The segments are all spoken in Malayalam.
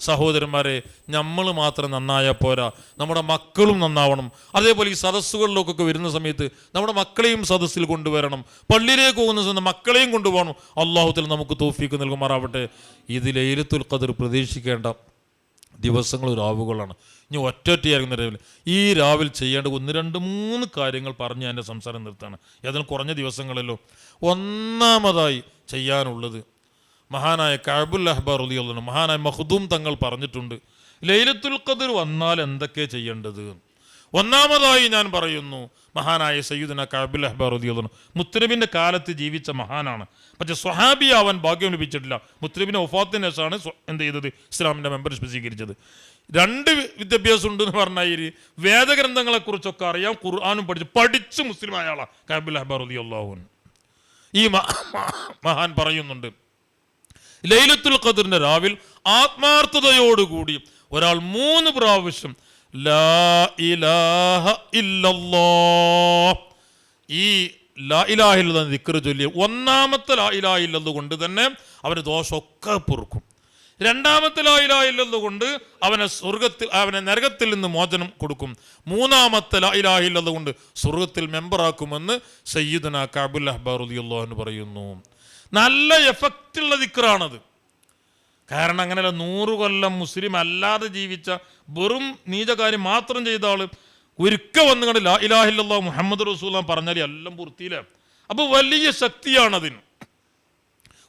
സഹോദരന്മാരെ നമ്മൾ മാത്രം നന്നായാൽ പോരാ. നമ്മുടെ മക്കളും നന്നാവണം. അതേപോലെ ഈ സദസ്സുകളിലേക്കൊക്കെ വരുന്ന സമയത്ത് നമ്മുടെ മക്കളെയും സദസ്സിൽ കൊണ്ടുവരണം. പള്ളിയിലേക്ക് പോകുന്ന സമയത്ത് മക്കളെയും കൊണ്ടുപോകണം. അള്ളാഹുത്തിൽ നമുക്ക് തോഫീക്ക് നൽകുമാറാവട്ടെ. ഇത് ലൈലത്തുൽ ഖദർ പ്രതീക്ഷിക്കേണ്ട ദിവസങ്ങൾ രാവുകളാണ്. ഇനി ഒറ്റൊറ്റയായിരിക്കുന്ന രാവിലെ ഈ രാവിലെ ചെയ്യേണ്ട ഒന്ന് രണ്ട് മൂന്ന് കാര്യങ്ങൾ പറഞ്ഞ് എന്റെ സംസാരം നിർത്താണ് ഏതായാലും കുറഞ്ഞ ദിവസങ്ങളല്ലോ. ഒന്നാമതായി ചെയ്യാനുള്ളത് മഹാനായ കാബുൽ അഹ്ബാർ റളിയല്ലാഹു മഹാനായ മഖ്ദൂം തങ്ങൾ പറഞ്ഞിട്ടുണ്ട് ലൈലത്തുൽ ഖദർ വന്നാൽ എന്തൊക്കെ ചെയ്യേണ്ടത്? ഒന്നാമതായി ഞാൻ പറയുന്നു മഹാനായ സയ്യിദിന കാബുൽ അഹ്ബാർ റളിയല്ലാഹു മുത്തരബിന്റെ കാലത്ത് ജീവിച്ച മഹാനാണ്. പക്ഷെ സ്വഹാബി ആവാൻ ഭാഗ്യം ലഭിച്ചിട്ടില്ല. മുത്തരബിന്റെ ഒഫാത്തിന് ശേഷമാണ് എന്ത് ചെയ്തത്? ഇസ്ലാമിന്റെ മെമ്പർഷിപ്പ് സ്വീകരിച്ചത്. രണ്ട് വിദ്യാഭ്യാസം ഉണ്ടെന്ന് പറഞ്ഞാൽ വേദഗ്രന്ഥങ്ങളെക്കുറിച്ചൊക്കെ അറിയാം ഖുർആാനും പഠിച്ച് പഠിച്ച് മുസ്ലിമായ ആളാണ് കാബുൽ അഹ്ബാർ അൻഹു. ഈ മഹാൻ പറയുന്നുണ്ട് ലൈലത്തുൽ ഖദറിന്റെ രാവിൽ ആത്മാർത്ഥതയോടുകൂടി ഒരാൾ മൂന്ന് പ്രാവശ്യം ലാ ഇലാഹ ഇല്ലല്ലാഹ്. ഈ ലാ ഇലാഹ ഇല്ലെന്ന ചൊല്ലിയ ചൊല്ലി ഒന്നാമത്തെ ലാ ഇലാഹ ഇല്ലത് കൊണ്ട് തന്നെ അവന് ദോഷമൊക്കെ പൊറുക്കും. രണ്ടാമത്തെ ലാ ഇലാഹ ഇല്ലത് കൊണ്ട് അവനെ സ്വർഗത്തിൽ അവനെ നരകത്തിൽ നിന്ന് മോചനം കൊടുക്കും. മൂന്നാമത്തെ ലാ ഇലാഹ ഇല്ലത് കൊണ്ട് സ്വർഗത്തിൽ മെമ്പറാക്കുമെന്ന് സയ്യിദുന കാബുൽ അഹ്ബാർ അൻഹു പറയുന്നു. നല്ല എഫക്റ്റുള്ള ദിക്റാണത്. കാരണം അങ്ങനെയല്ല നൂറ് കൊല്ലം മുസ്ലിം അല്ലാതെ ജീവിച്ച വെറും നീചകാര്യം മാത്രം ചെയ്ത ആൾ ഒരിക്കൽ വന്നു കണ്ടില്ല ഇലാഹില്ലാ മുഹമ്മദ് റസൂല പറഞ്ഞാൽ എല്ലാം പൂർത്തിയില്ല. അപ്പോൾ വലിയ ശക്തിയാണതിന്.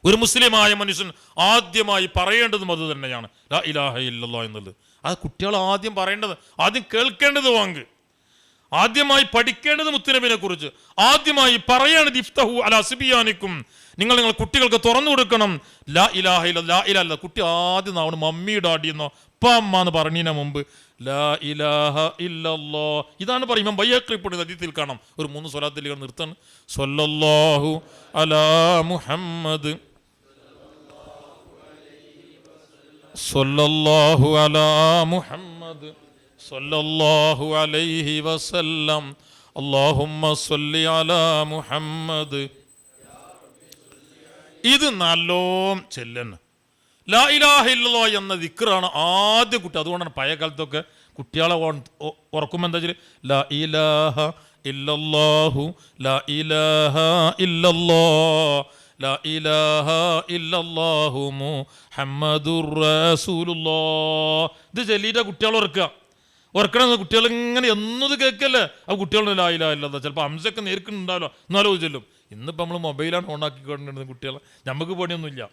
ഒരു മുസ്ലിമായ മനുഷ്യൻ ആദ്യമായി പറയേണ്ടതും അത് തന്നെയാണ്. ലാ ഇലാഹ ഇല്ലല്ലാ എന്നുള്ളത്. അത് കുട്ടികൾ ആദ്യം പറയേണ്ടത് ആദ്യം കേൾക്കേണ്ടത് വാങ്ക് ആദ്യമായി പഠിക്കേണ്ടത് മുത്തനബിനെ കുറിച്ച് ആദ്യമായി പറയേണ്ടത് ഇഫ്തഹു അല സിബിയാനിക്കും നിങ്ങൾ നിങ്ങൾ കുട്ടികൾക്ക് തുറന്നു കൊടുക്കണം. ലാ ഇലാഹ ഇല ലാ ഇല കുട്ടി ആദ്യം നാവണ് മമ്മി ഡാഡി എന്നോ അമ്മ എന്ന് പറഞ്ഞതിന് മുമ്പ് ലാ ഇലാഹ ഇല്ലല്ലോ. ഇതാണ് പറയും ബയ്യക്രിപ്പുണ്ട് അതിഥിയിൽ കാണാം. ഒരു മൂന്ന് സ്വലാത്തിൽ നിർത്തണം. സൊല്ലാഹു അലാ മുഹമ്മദ് സൊല്ലാഹു അലാ മുഹമ്മദ് സൊല്ലാഹു അലൈഹി വസല്ലം. അല്ലാഹുമ്മ സ്വല്ലി അലാ മുഹമ്മദ് ഇത് നല്ലോം ചെല്ലെന്ന് ലാ ഇലാഹ ഇല്ലല്ലാ എന്ന ദിക്റാണ് ആദ്യ കുട്ടി. അതുകൊണ്ടാണ് പഴയ കാലത്തൊക്കെ കുട്ടികളെ ഉറക്കുമ്പോൾ എന്താ വെച്ചാൽ ലാ ഇലാഹ ഇല്ലല്ലാഹു ലാ ഇലാഹ ഇല്ലല്ലാ ലാ ഇലാഹ ഇല്ലല്ലാഹു മുഹമ്മദുർ റസൂലുള്ളാ. ഇത് ചെല്ലിയിട്ട് കുട്ടികൾ ഉറക്കുക. ഉറക്കണമെന്ന് കുട്ടികൾ ഇങ്ങനെ എന്നത് കേൾക്കല്ലേ? ആ കുട്ടികളുടെ ലാ ഇലാഹ ഇല്ലല്ലാ. ചിലപ്പോൾ അംസൊക്കെ നേരിട്ടുണ്ടാവില്ല എന്നാലോ ചെല്ലും. ഇന്നിപ്പോൾ നമ്മൾ മൊബൈലാണ് ഓണാക്കിക്കൊണ്ടിരുന്നത് കുട്ടികളെ. നമുക്ക് പണിയൊന്നുമില്ല.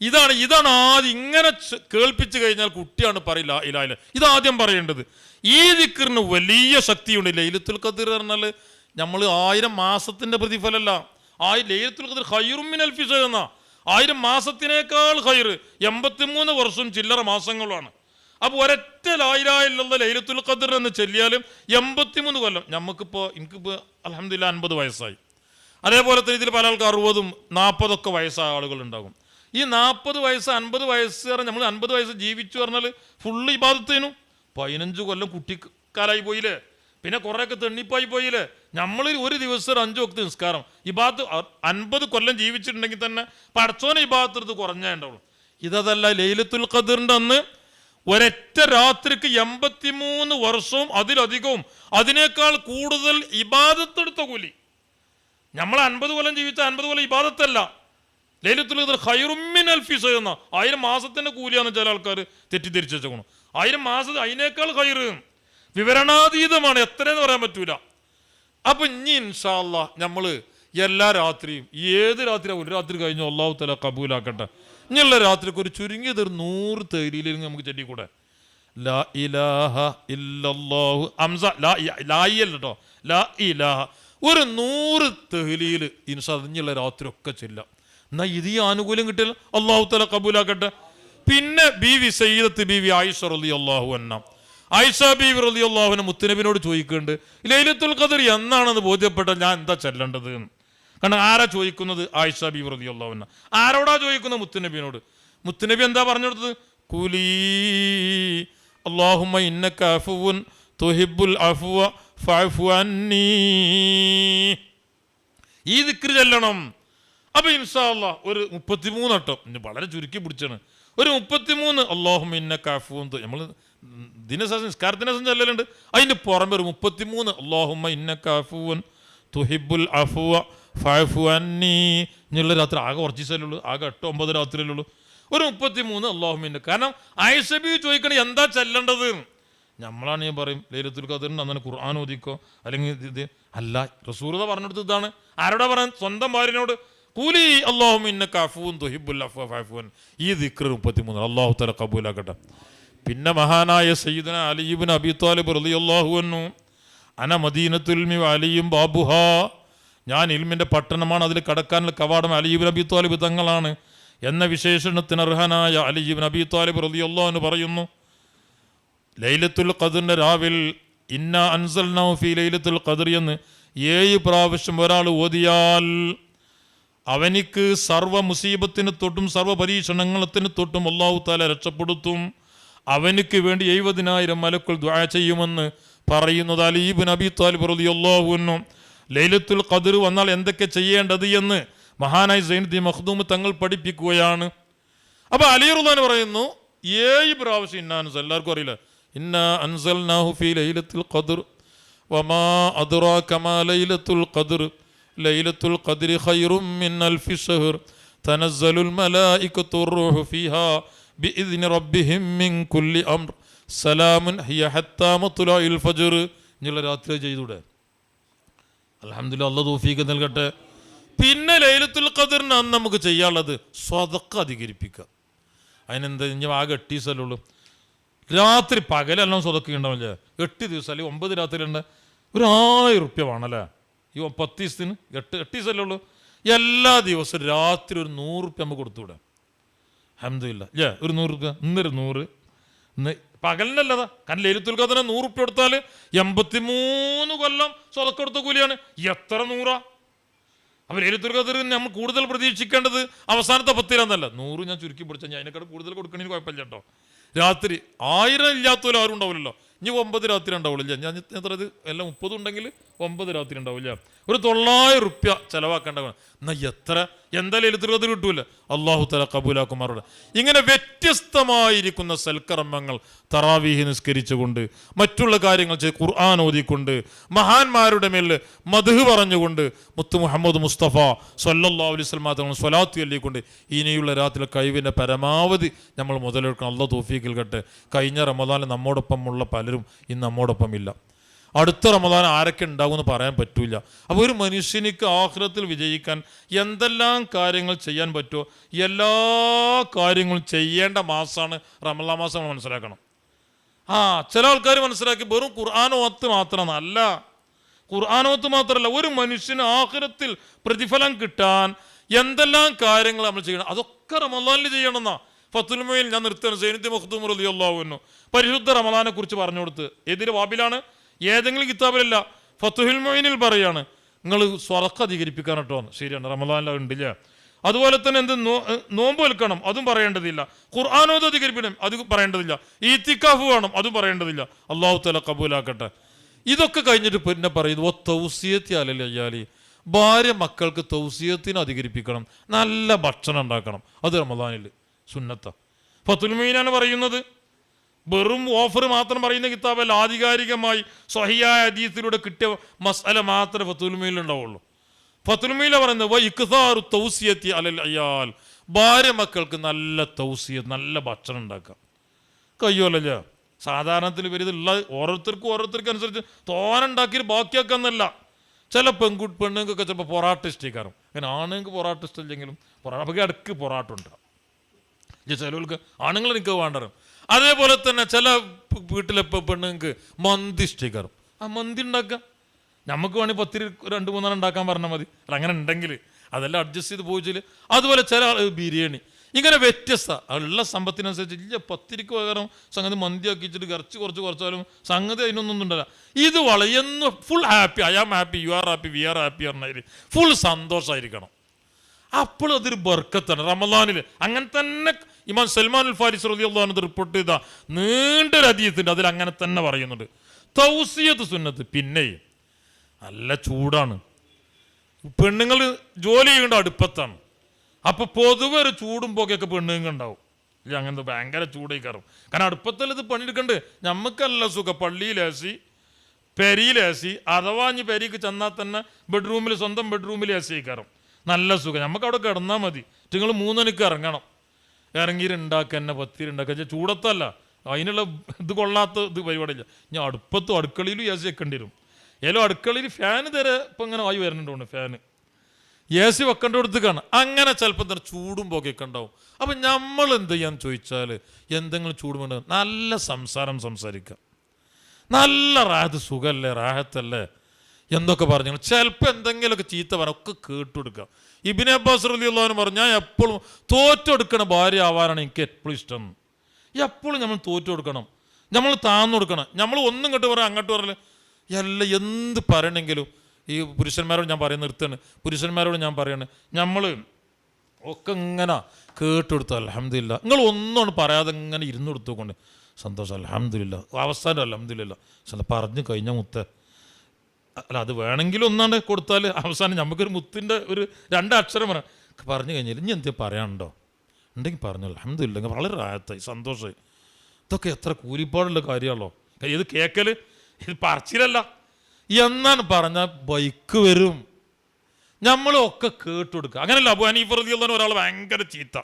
ഇതാണ് ഇതാണ് ആദ്യം ഇങ്ങനെ കേൾപ്പിച്ച് കഴിഞ്ഞാൽ കുട്ടിയാണ് പറയില്ല ഇലായില്ല ഇതാദ്യം പറയേണ്ടത്. ഈ ദിക്കറിന് വലിയ ശക്തിയുണ്ട്. ലൈലത്തുൽ ഖദർ പറഞ്ഞാൽ നമ്മൾ ആയിരം മാസത്തിന്റെ പ്രതിഫലമല്ല ആയി ലൈലത്തുൽ ഖദർ ഹൈറുമിൻ അൽഫിസ എന്ന. ആയിരം മാസത്തിനേക്കാൾ ഹൈർ എൺപത്തിമൂന്ന് വർഷം ചില്ലറ മാസങ്ങളാണ്. അപ്പോൾ ഒരൊറ്റ ലായിരായിലുള്ള ലൈലത്തുൽ ഖദർ എന്ന് ചെല്ലിയാലും എൺപത്തിമൂന്ന് കൊല്ലം. നമുക്കിപ്പോൾ എനിക്കിപ്പോൾ അലഹമില്ല അൻപത് വയസ്സായി. അതേപോലെ തന്നെ ഇതിൽ പല ആൾക്ക് അറുപതും നാൽപ്പതൊക്കെ വയസ്സായ ആളുകൾ ഉണ്ടാകും ഈ നാൽപ്പത് വയസ്സ് അൻപത് വയസ്സ് നമ്മൾ അൻപത് വയസ്സ് ജീവിച്ചു പറഞ്ഞാൽ ഫുള്ള് ഇബാദത്തേനും. പതിനഞ്ച് കൊല്ലം കുട്ടിക്കാലായി പോയില്ലേ? പിന്നെ കുറേയൊക്കെ തെണ്ണിപ്പായി പോയില്ലേ? നമ്മൾ ഒരു ദിവസം ഒരു അഞ്ചു വക്ത് നിസ്കാരം. ഇബാത്ത് അൻപത് കൊല്ലം ജീവിച്ചിട്ടുണ്ടെങ്കിൽ തന്നെ പടച്ചോനെ ഇബാത്തെടുത്ത് കുറഞ്ഞേ ഉണ്ടാവുള്ളൂ. ഇതല്ല ലൈലത്തുൽ ഖദറിന്റെ അന്ന് ഒരൊറ്റ രാത്രിക്ക് എൺപത്തിമൂന്ന് വർഷവും അതിലധികവും അതിനേക്കാൾ കൂടുതൽ ഇബാദത്തെടുത്ത കൂലി. നമ്മൾ അൻപത് കൊല്ലം ജീവിച്ച അൻപത് കൊല്ലം ഇബാദത്തല്ല. ലൈലത്തുൽ ഖൈറുമിൻ അൽഫിസ എന്ന. ആയിരം മാസത്തിന്റെ കൂലിയാണ് ചില ആൾക്കാർ തെറ്റിദ്ധരിച്ചു വെച്ചേക്കണം ആയിരം മാസം അതിനേക്കാൾ ഖൈറ് വിവരണാതീതമാണ്. എത്രയെന്ന് പറയാൻ പറ്റൂല. അപ്പൊ ഇനി ഇൻഷാല്ല നമ്മൾ എല്ലാ രാത്രിയും ഏത് രാത്രി ഒരു രാത്രി കഴിഞ്ഞു അള്ളാഹു തല കബൂലാക്കട്ടെ. ഇനിയുള്ള രാത്രിക്ക് ഒരു ചുരുങ്ങിയത് ഒരു നൂറ് തേരിയിലെങ്കിൽ നമുക്ക് ചെല്ലിക്കൂടെ? ലാ ഇലാഹ ഇല്ലല്ലാഹു. അംസ ലാ ലായി അല്ല ലാ ഇലാഹ. ഒരു നൂറ് തെഹ്ലിയിൽ ഇൻഷാ ഇനിയുള്ള രാത്രി ഒക്കെ ചെല്ലാം. എന്നാൽ ഇത് ഈ ആനുകൂല്യം കിട്ടില്ല അള്ളാഹു തല കബൂലാക്കട്ടെ. പിന്നെ ബി വി സയ്യിദത്ത് ബി വി ആയിഷ റലി അള്ളാഹു എന്ന ആയിഷ ബി വി റലി അള്ളാഹുവിനെ മുത്തുനബിനോട് ചോദിക്കുന്നുണ്ട് ലൈലത്തുൽ ഖദർ എന്നാണെന്ന് ബോധ്യപ്പെട്ട ഞാൻ എന്താ ചെല്ലേണ്ടത്. കാരണം ആരാ ചോദിക്കുന്നത് ആയിഷ ബി വി റലി അള്ളാഹുവിന ആരോടാ ചോദിക്കുന്നത് മുത്തുനബിനോട്? മുത്തുനബി എന്താ പറഞ്ഞു കൊടുത്തത്? കുലീ അള്ളാഹുമ്മ ഇന്നക അഫുവുൻ തുഹിബുൽ അഫുവ അന്നീ ഈ ദിക്ർ ചെല്ലണം. അപ്പൊ ഇൻഷാല്ല ഒരു മുപ്പത്തിമൂന്ന് വട്ടം. വളരെ ചുരുക്കി പിടിച്ചാണ്. ഒരു മുപ്പത്തിമൂന്ന്. അള്ളാഹു ഇന്ന കാഫും നമ്മൾ ദിനസ നിസ്കാരത്തിന് ചെല്ലലുണ്ട്. അതിന്റെ പുറമെ ഒരു മുപ്പത്തിമൂന്ന്. അള്ളാഹുമ്മ ഇന്ന കാഫുവൻ തുഹിബുൽ അഫുവ ഫാഫു അന്നീ എന്നുള്ള രാത്രി ആകെ കുറച്ച് ദിവസമല്ലുള്ളൂ ആകെ എട്ട് ഒമ്പത് രാത്രിയല്ലേ ഉള്ളൂ. ഒരു മുപ്പത്തിമൂന്ന്. അള്ളാഹുമിന്റെ കാരണം ആയിഷബി ചോദിക്കണേ എന്താ ചെല്ലേണ്ടത്? നമ്മളാണ് ഞാൻ പറയും ലൈലത്തുൽ ഖദറിന് അന്നെ ഖുർആൻ ഓദിക്കോ അല്ലെങ്കിൽ ഇത് അല്ല റസൂറത പറഞ്ഞെടുത്ത് ഇതാണ്. ആരോടാ പറയാൻ? സ്വന്തം ഭാര്യനോട് കൂലി അള്ളാഹു ഇന്ന കാഫുൻ തൊഹിബുൽ അഫ്വ ഫാഫുൻ ഈ ദിക്ർ മുപ്പത്തിമൂന്ന് അള്ളാഹു തല കബൂലാക്കട്ടെ പിന്നെ മഹാനായ സയ്യിദന അലിബിൻ അബി താലിബ് റളിയല്ലാഹു അൻഹു അന മദീനത്തുൽ അലിയും ബാബുഹ. ഞാൻ ഇൽമിന്റെ പട്ടണമാണ് അതിൽ കടക്കാനുള്ള കവാടം അലിബിൻ അബി താലിബ് തങ്ങളാണ്. എന്ന വിശേഷണത്തിന് അർഹനായ അലിജിബിൻ അബി താലിബ് റളിയല്ലാഹു എന്ന് പറയുന്നു ലൈലത്തുൽ ഖദറിന്റെ രാവിൽ ഇന്ന അൻസൽ നൗഫി ലൈലത്തുൽ ഖദർ എന്ന് ഏഴ് പ്രാവശ്യം ഒരാൾ ഓതിയാൽ അവനിക്ക് സർവ മുസീബത്തിന് തൊട്ടും സർവ പരീക്ഷണങ്ങളത്തിന് തൊട്ടും അള്ളാഹു താല രക്ഷപ്പെടുത്തും. അവനിക്ക് വേണ്ടി എഴുപതിനായിരം മലക്കുൾ ദ്വാ ചെയ്യുമെന്ന് പറയുന്നത് അലീബ് നബി താലിബ് അള്ളാഹുവിനും ലൈലത്തുൽ ഖദർ വന്നാൽ എന്തൊക്കെ ചെയ്യേണ്ടത് എന്ന് മഹാനായി സൈനുദ്ദീൻ മഹ്ദൂമ് തങ്ങൾ പഠിപ്പിക്കുകയാണ്. അപ്പോൾ അലി പറയുന്നു ഏഴ് പ്രാവശ്യം ഇന്നാനുസ് എല്ലാവർക്കും അറിയില്ല? ലൈലത്തുൽ വമാ കമാ ലൈലത്തുൽ ലൈലത്തുൽ റബ്ബിഹിം മിൻ കുല്ലി അംർ ഹിയ രാത്രി ചെയ്തൂടെ? തൗഫീഖ് നൽകട്ടെ. പിന്നെ ലൈലത്തുൽ ഖദറിന് നമുക്ക് ചെയ്യാനുള്ളത് സ്വതക്ക അധികരിപ്പിക്കുക. അതിനെന്താ ഇനി ആകെ എട്ട് ദിവസമല്ലേ ഉള്ളൂ. രാത്രി പകലെല്ലാം സ്വതക്ക ഉണ്ടാവില്ലേ എട്ട് ദിവസം അല്ലെങ്കിൽ ഒമ്പത് രാത്രി ഉണ്ട് ഒരു ആയിരം റുപ്യ വേണമല്ലേ ഈ പത്ത് ദിവസത്തിന് എട്ട് എട്ട് ദിവസമല്ലേ ഉള്ളൂ. എല്ലാ ദിവസവും രാത്രി ഒരു നൂറ് റുപ്യ നമുക്ക് കൊടുത്തുവിടാം അഹമ്മദില്ല ഏ ഒരു നൂറ് റുപ്യ ഇന്നൊരു നൂറ്. ഇന്ന് പകലിനല്ലതാ. കാരണം ലൈലത്തുൽ തന്നെ നൂറ് റുപ്യ കൊടുത്താൽ എൺപത്തി മൂന്ന് കൊല്ലം സ്വതക്ക കൊടുത്ത കൂലിയാണ്. എത്ര നൂറാ? അപ്പൊ ലൈലത്തുൽ ഖദർ നമ്മൾ കൂടുതൽ പ്രതീക്ഷിക്കേണ്ടത് അവസാനത്തെ പത്തിലാന്നല്ല. നൂറ് ഞാൻ ചുരുക്കി പിടിച്ചാൽ ഞാൻ അതിനെക്കാട് കൂടുതൽ കൊടുക്കണമെങ്കിൽ കുഴപ്പമില്ല കേട്ടോ. രാത്രി ആയിരം ഇല്ലാത്തവരും ആരും ഉണ്ടാവില്ലല്ലോ. ഇനി ഒമ്പത് രാത്രി ഉണ്ടാവില്ല ഞാൻ എത്ര ഇത്? എല്ലാം മുപ്പത് ഉണ്ടെങ്കിൽ ഒമ്പത് രാത്രി ഉണ്ടാവില്ല ഒരു തൊള്ളായിരം റുപ്യ ചെലവാക്കേണ്ട എന്നാൽ എത്ര എന്താ എഴുതി ഖദർ കിട്ടൂല. അള്ളാഹു തല കബൂലാക്കുമാറുടെ ഇങ്ങനെ വ്യത്യസ്തമായിരിക്കുന്ന സൽക്കർമ്മങ്ങൾ തറാവീഹി നിസ്കരിച്ചുകൊണ്ട് മറ്റുള്ള കാര്യങ്ങൾ ചെയ്ത് ഖുർആൻ ഓതിക്കൊണ്ട് മഹാന്മാരുടെ മേൽ മധു പറഞ്ഞുകൊണ്ട് മുത്തു മുഹമ്മദ് മുസ്തഫ സൊല്ലാ അലൈഹി സ്വലാത്ത് ചൊല്ലിക്കൊണ്ട് ഇനിയുള്ള രാത്രിയിലെ കഴിവിന്റെ പരമാവധി നമ്മൾ മുതലെടുക്കണം. അള്ളാഹ് തോഫീക്കിൽ കട്ടെ കഴിഞ്ഞ റമദാനിൽ നമ്മോടൊപ്പമുള്ള പലരും ഇന്ന് നമ്മോടൊപ്പം ഇല്ല അടുത്ത റമദാൻ ആരൊക്കെ ഉണ്ടാകുമെന്ന് പറയാൻ പറ്റൂല. അപ്പോൾ ഒരു മനുഷ്യനിക്ക് ആഹ്ലത്തിൽ വിജയിക്കാൻ എന്തെല്ലാം കാര്യങ്ങൾ ചെയ്യാൻ പറ്റുമോ? എല്ലാ കാര്യങ്ങളും ചെയ്യേണ്ട മാസമാണ് റമദാ മാസം നമ്മൾ മനസ്സിലാക്കണം. ആ ചില ആൾക്കാർ മനസ്സിലാക്കി വെറും ഖുർആാനോത്ത് മാത്രമല്ല. ഖുർആാനോത്ത് മാത്രമല്ല ഒരു മനുഷ്യന് ആഹ്ലത്തിൽ പ്രതിഫലം കിട്ടാൻ എന്തെല്ലാം കാര്യങ്ങൾ നമ്മൾ ചെയ്യണം? അതൊക്കെ റമദാനിൽ ചെയ്യണമെന്നാ. ഫത്തുൽമയിൽ ഞാൻ നിർത്തുകയാണ് സൈനിത്യ മഖ്ദൂം റളിയല്ലാഹു പരിശുദ്ധ റമദാനെ കുറിച്ച് പറഞ്ഞു കൊടുത്ത്. ഏതിന് വാബിലാണ്? ഏതെങ്കിലും കിതാബിലല്ല. ഫത്തുഹിൽ മൊയിനിൽ പറയാണ് നിങ്ങൾ സ്വറക്ക അധികരിപ്പിക്കാൻ കേട്ടോ ശരിയാണ് റമദാനിൽ ഉണ്ടില്ല? അതുപോലെ തന്നെ എന്ത് നോമ്പ് വെൽക്കണം അതും പറയേണ്ടതില്ല. ഖുർആാനോത് അധികരിപ്പിക്കണം അത് പറയേണ്ടതില്ല. ഈത്തിക്കാഫ് വേണം അതും പറയേണ്ടതില്ല. അള്ളാഹു തല കബൂലാക്കട്ടെ. ഇതൊക്കെ കഴിഞ്ഞിട്ട് പിന്നെ പറയുന്നു ഓ തൗസിയത്തി അല്ലല്ലേ അയ്യാലി. ഭാര്യ മക്കൾക്ക് തൗസിയത്തിന് അധികരിപ്പിക്കണം നല്ല ഭക്ഷണം ഉണ്ടാക്കണം. അത് റമദാനിൽ സുന്നത്ത. ഫത്തുൽമീനാണ് പറയുന്നത്. വെറും ഓഫർ മാത്രം പറയുന്ന കിതാബല്ല. ആധികാരികമായി സ്വഹിയായ അതീത്തിലൂടെ കിട്ടിയ മസാല മാത്രമേ ഫത്തുൽമീൽ ഉണ്ടാവുള്ളൂ. ഫത്തുൽമീല പറയുന്നത് വ ഇക്താറു തൗസിയത്തി അലൽ അയാൽ. ഭാര്യ മക്കൾക്ക് നല്ല തൗസിയ നല്ല ഭക്ഷണം ഉണ്ടാക്കാം. കയ്യോലല്ല. സാധാരണത്തിൽ വരുന്നില്ല ഓരോരുത്തർക്കും ഓരോരുത്തർക്കും അനുസരിച്ച് തോനുണ്ടാക്കിയിട്ട് ബാക്കിയാക്കാന്നല്ല. ചില പെൺകു പെണ്ണുങ്ങൾക്കൊക്കെ ചിലപ്പോൾ പൊറാട്ട ഇഷ്ടിക്കാറും. അങ്ങനെ ആണുങ്ങൾക്ക് പൊറാട്ട ഇഷ്ടമില്ലെങ്കിലും പൊറാട്ട അപ്പോൾ ഇടയ്ക്ക് പൊറാട്ട ഉണ്ടാവും ചിലവർക്ക് ആണുങ്ങൾ എനിക്ക് വേണ്ടറും അതേപോലെ തന്നെ ചില വീട്ടിലെ പെണ്ണുങ്ങൾക്ക് മന്തി ഇഷ്ടീക്കാറും. ആ മന്തി ഉണ്ടാക്കുക. നമുക്ക് വേണമെങ്കിൽ പത്തിരി രണ്ട് മൂന്നെണ്ണം ഉണ്ടാക്കാൻ പറഞ്ഞാൽ മതി. അല്ല അങ്ങനെ ഉണ്ടെങ്കിൽ അതെല്ലാം അഡ്ജസ്റ്റ് ചെയ്ത് പോയിച്ചില്ല അതുപോലെ ചില ബിരിയാണി. ഇങ്ങനെ വ്യത്യസ്ത. ഉള്ള സമ്പത്തിനനുസരിച്ച് ഇല്ല പത്തിരിക്ക് പകരം സംഗതി മന്തി ആക്കിച്ചിട്ട് കുറച്ച് കുറച്ച് കുറച്ചാലും സംഗതി അതിനൊന്നും ഉണ്ടല്ല. ഇത് വളയുന്ന full happy I am happy you are happy we are happy പറഞ്ഞാൽ ഫുൾ സന്തോഷമായിരിക്കണം അപ്പോൾ അതൊരു ബർക്കത്താണ്. റമദാനിൽ അങ്ങനെ തന്നെ ഇമാം സൽമാൻ അൽ ഫാരിസ് റളിയല്ലാഹു റിപ്പോർട്ട് ചെയ്ത നീണ്ടൊരു അതീയത്തിന്റെ അതിൽ അങ്ങനെ തന്നെ പറയുന്നുണ്ട്. തൗസിയത്ത് സുന്നത്ത് പിന്നെ നല്ല ചൂടാണ്. പെണ്ണുങ്ങൾ ജോലി ചെയ്യേണ്ട അടുപ്പത്താണ്. അപ്പോൾ പൊതുവെ ഒരു ചൂടും പോക്കെയൊക്കെ പെണ്ണുങ്ങൾ ഉണ്ടാവും. ഇല്ല അങ്ങനത്തെ ഭയങ്കര ചൂടായി കയറും. കാരണം അടുപ്പത്തിൽ ഇത് പണിയെടുക്കണ്ട്. ഞമ്മക്കല്ല സുഖം. പള്ളിയിലേശി പെരിയിലേശി അഥവാ ഇനി പെരിക്ക് ചെന്നാൽ തന്നെ ബെഡ്റൂമിൽ സ്വന്തം ബെഡ്റൂമിൽ ഏശി കയറും. നല്ല സുഖം. നമുക്ക് അവിടെ കിടന്നാൽ മതി. നിങ്ങൾ മൂന്നണിക്ക് ഇറങ്ങണം. ഇറങ്ങിയിട്ട് തന്നെ എന്നെ വെച്ചാൽ ചൂടത്തല്ല. അതിനുള്ള ഇത് കൊള്ളാത്ത ഇത് പരിപാടിയില്ല. ഞാൻ അടുപ്പത്തും അടുക്കളയിലും ഏസി വെക്കേണ്ടി വരും. ഏലോ അടുക്കളയിൽ ഫാന് തരെ ഇപ്പം ഇങ്ങനെ ആയി വരുന്നുണ്ട് ഫാന് എ സി വെക്കേണ്ട അടുത്ത് കാണാം അങ്ങനെ ചിലപ്പോൾ തന്നെ ചൂടും പോകൊക്കെ ഉണ്ടാവും. അപ്പം നമ്മൾ എന്ത് ചെയ്യാൻ ചോദിച്ചാൽ എന്തെങ്കിലും ചൂട് നല്ല സംസാരം സംസാരിക്കാം നല്ല റാഹത്ത് സുഖമല്ലേ റാഹത്തല്ലേ? എന്തൊക്കെ പറഞ്ഞു? ചിലപ്പോൾ എന്തെങ്കിലുമൊക്കെ ചീത്ത പറഞ്ഞ ഒക്കെ കേട്ടുകൊടുക്കുക ഇബിനെ അബ്ബാസ് റലി അള്ളഹാന് പറഞ്ഞു ഞാൻ എപ്പോഴും തോറ്റെടുക്കണ ഭാര്യ ആവാനാണ് എനിക്ക് എപ്പോഴും ഇഷ്ടം. എപ്പോഴും നമ്മൾ തോറ്റു കൊടുക്കണം നമ്മൾ താന്നു കൊടുക്കണം. നമ്മൾ ഒന്നും ഇങ്ങോട്ട് പറയാം അങ്ങോട്ട് പറയൽ എല്ലാം എന്ത് പറയണമെങ്കിലും ഈ പുരുഷന്മാരോട് ഞാൻ പറയുന്ന നിർത്തുകയാണ്. പുരുഷന്മാരോട് ഞാൻ പറയുന്നത് നമ്മൾ ഒക്കെ ഇങ്ങനെ കേട്ടെടുത്തു അലഹമില്ല നിങ്ങൾ ഒന്നും പറയാതെ ഇങ്ങനെ ഇരുന്ന് കൊടുത്തുകൊണ്ട് സന്തോഷം അലഹമില്ല അവസാനം അലഹമില്ല പറഞ്ഞു കഴിഞ്ഞ മുത്ത. അല്ല അത് വേണമെങ്കിൽ ഒന്നാണ് കൊടുത്താൽ അവസാനം നമുക്കൊരു മുത്തിന്റെ ഒരു രണ്ടക്ഷരം പറയാം പറഞ്ഞു കഴിഞ്ഞാൽ ഇനി എന്തെങ്കിലും പറയാനുണ്ടോ? ഉണ്ടെങ്കിൽ പറഞ്ഞു അഹമ്മദില്ലെങ്കിൽ വളരെ ആയത്തായി സന്തോഷമായി. ഇതൊക്കെ എത്ര കൂലിപ്പാടുള്ള കാര്യമാണല്ലോ. ഇത് കേക്കൽ ഇത് പറച്ചിലല്ല. എന്നാണ് പറഞ്ഞാൽ ബൈക്ക് വരും. നമ്മളൊക്കെ കേട്ടുകൊടുക്കുക അങ്ങനല്ല അബു ഹനീഫ് റതി എന്ന് ഒരാൾ ഭയങ്കര ചീത്ത.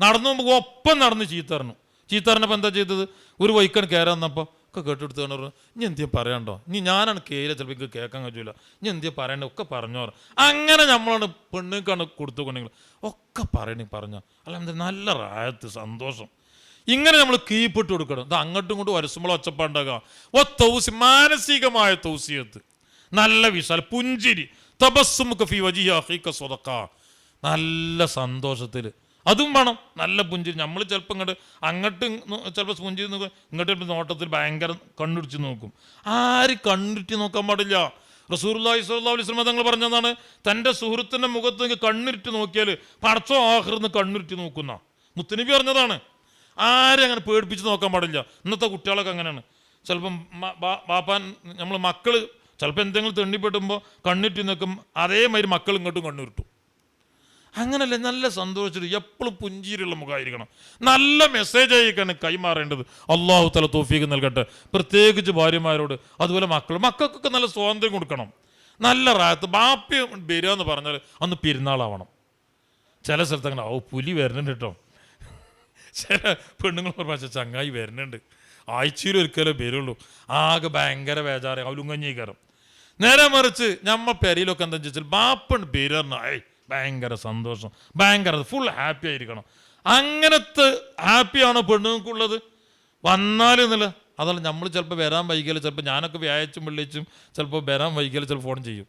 നടന്നു പോകുമ്പോൾ ഒപ്പം നടന്ന് ചീത്തറിഞ്ഞു ചീത്തറിഞ്ഞപ്പോൾ എന്താ ചെയ്തത്? ഒരു വൈക്കാണ് കയറാൻ വന്നപ്പോൾ ഒക്കെ കേട്ടെടുത്ത് പറഞ്ഞു ഇനി എന്തിയാ പറയണ്ടോ? ഇനി ഞാനാണ് കേയില ചിലപ്പോൾ എനിക്ക് കേൾക്കാൻ കഴിയില്ല ഇനി എന്തിയാ പറയണ്ട? ഒക്കെ പറഞ്ഞോ അങ്ങനെ നമ്മളാണ് പെണ്ണുക്കാണ് കൊടുത്തു കൊണ്ടെങ്കിൽ ഒക്കെ പറയണി പറഞ്ഞോ. അല്ല നല്ല റായത്ത് സന്തോഷം. ഇങ്ങനെ നമ്മൾ കീപ്പിട്ട് കൊടുക്കണം. ഇത് അങ്ങോട്ടും ഇങ്ങോട്ടും വരസുമ്പോൾ ഒച്ചപ്പാണ്ടാകാം ഓ തൗസി മാനസികമായ തൗസിയത്ത്. നല്ല വിശാൽ പുഞ്ചിരി. തപസ്സും നല്ല സന്തോഷത്തിൽ അതും വേണം. നല്ല പുഞ്ചിരി. നമ്മൾ ചിലപ്പോൾ ഇങ്ങോട്ട് അങ്ങോട്ട് ചിലപ്പോൾ പുഞ്ചിരി നോക്കും ഇങ്ങോട്ട് ചിലപ്പോൾ നോട്ടത്തിൽ ഭയങ്കര കണ്ണുടിച്ച് നോക്കും. ആര് കണ്ണുരുറ്റി നോക്കാൻ പാടില്ല? റസൂർല്ലാഹി സ്വല്ലല്ലാഹു അലൈഹി വസല്ലം തങ്ങൾ പറഞ്ഞതാണ് തന്റെ സുഹൃത്തിന്റെ മുഖത്ത് കണ്ണുരുട്ടി നോക്കിയാൽ പടച്ചോ ആഹ്റിന്ന് കണ്ണുരുറ്റി നോക്കുന്ന. മുത്തനബി പറഞ്ഞതാണ് ആരും അങ്ങനെ പേടിപ്പിച്ച് നോക്കാൻ പാടില്ല? ഇന്നത്തെ കുട്ടികളൊക്കെ അങ്ങനെയാണ്. ചിലപ്പം ബാപ്പാൻ നമ്മൾ മക്കൾ ചിലപ്പോൾ എന്തെങ്കിലും തെണ്ണിപ്പെട്ടുമ്പോൾ കണ്ണുറ്റി നിൽക്കും അതേമാതിരി മക്കൾ ഇങ്ങോട്ടും കണ്ണുരുട്ടും. അങ്ങനല്ല നല്ല സന്തോഷിച്ചിട്ട് എപ്പോഴും പുഞ്ചിരിയുള്ള മുഖമായിരിക്കണം. നല്ല മെസ്സേജ് ആയിക്കാണ് കൈമാറേണ്ടത്. അള്ളാഹു തല തോഫീക്ക് നൽകട്ടെ. പ്രത്യേകിച്ച് ഭാര്യമാരോട് അതുപോലെ മക്കൾ മക്കൾക്കൊക്കെ നല്ല സ്വാതന്ത്ര്യം കൊടുക്കണം. നല്ല റാത്ത് ബാപ്പി വരിക എന്ന് പറഞ്ഞാൽ അന്ന് പെരുന്നാളാവണം. ചില സ്ഥലത്ത് അങ്ങനെ ഓ പുലി വരുന്നുണ്ട് കേട്ടോ ചില പെണ്ണുങ്ങൾ പറഞ്ഞ ചങ്ങായി വരുന്നുണ്ട് ആഴ്ചയിൽ ഒരിക്കലേ വരുള്ളൂ. ആകെ ഭയങ്കര ബേജാറ് അവലുങ്ങഞ്ഞീകരം നേരെ മറിച്ച് നമ്മ പെരയിലൊക്കെ എന്താ ചോദിച്ചാൽ ബാപ്പുണ്ട് ഏയ് ഭയങ്കര സന്തോഷം. ഭയങ്കര ഫുൾ ഹാപ്പി ആയിരിക്കണം. അങ്ങനത്തെ ഹാപ്പിയാണോ പെണ്ണുങ്ങൾക്കുള്ളത്? വന്നാൽ എന്നല്ല അതല്ല നമ്മൾ ചിലപ്പോൾ വരാൻ വൈകിയാൽ ചിലപ്പോൾ ഞാനൊക്കെ വ്യാഴച്ചും വെള്ളിച്ചും ചിലപ്പോൾ വരാൻ വൈകിയാൽ ചിലപ്പോൾ ഫോൺ ചെയ്യും.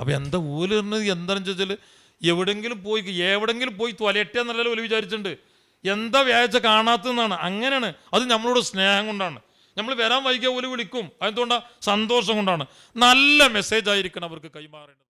അപ്പോൾ എന്താ ഊൽ പറഞ്ഞത് എന്താണെന്ന് ചോദിച്ചാൽ എവിടെങ്കിലും പോയി എവിടെങ്കിലും പോയി തൊലയട്ടെ എന്നല്ലല്ലോ ഓൽ വിചാരിച്ചിട്ടുണ്ട്. എന്താ വ്യാഴ്ച കാണാത്തതെന്നാണ്. അങ്ങനെയാണ്. അത് നമ്മളോട് സ്നേഹം കൊണ്ടാണ്. നമ്മൾ വരാൻ വൈകിയ ഓൽ വിളിക്കും. അതെന്തുകൊണ്ടാണ് സന്തോഷം കൊണ്ടാണ്. നല്ല മെസ്സേജ് ആയിരിക്കണം അവർക്ക് കൈമാറേണ്ടത്.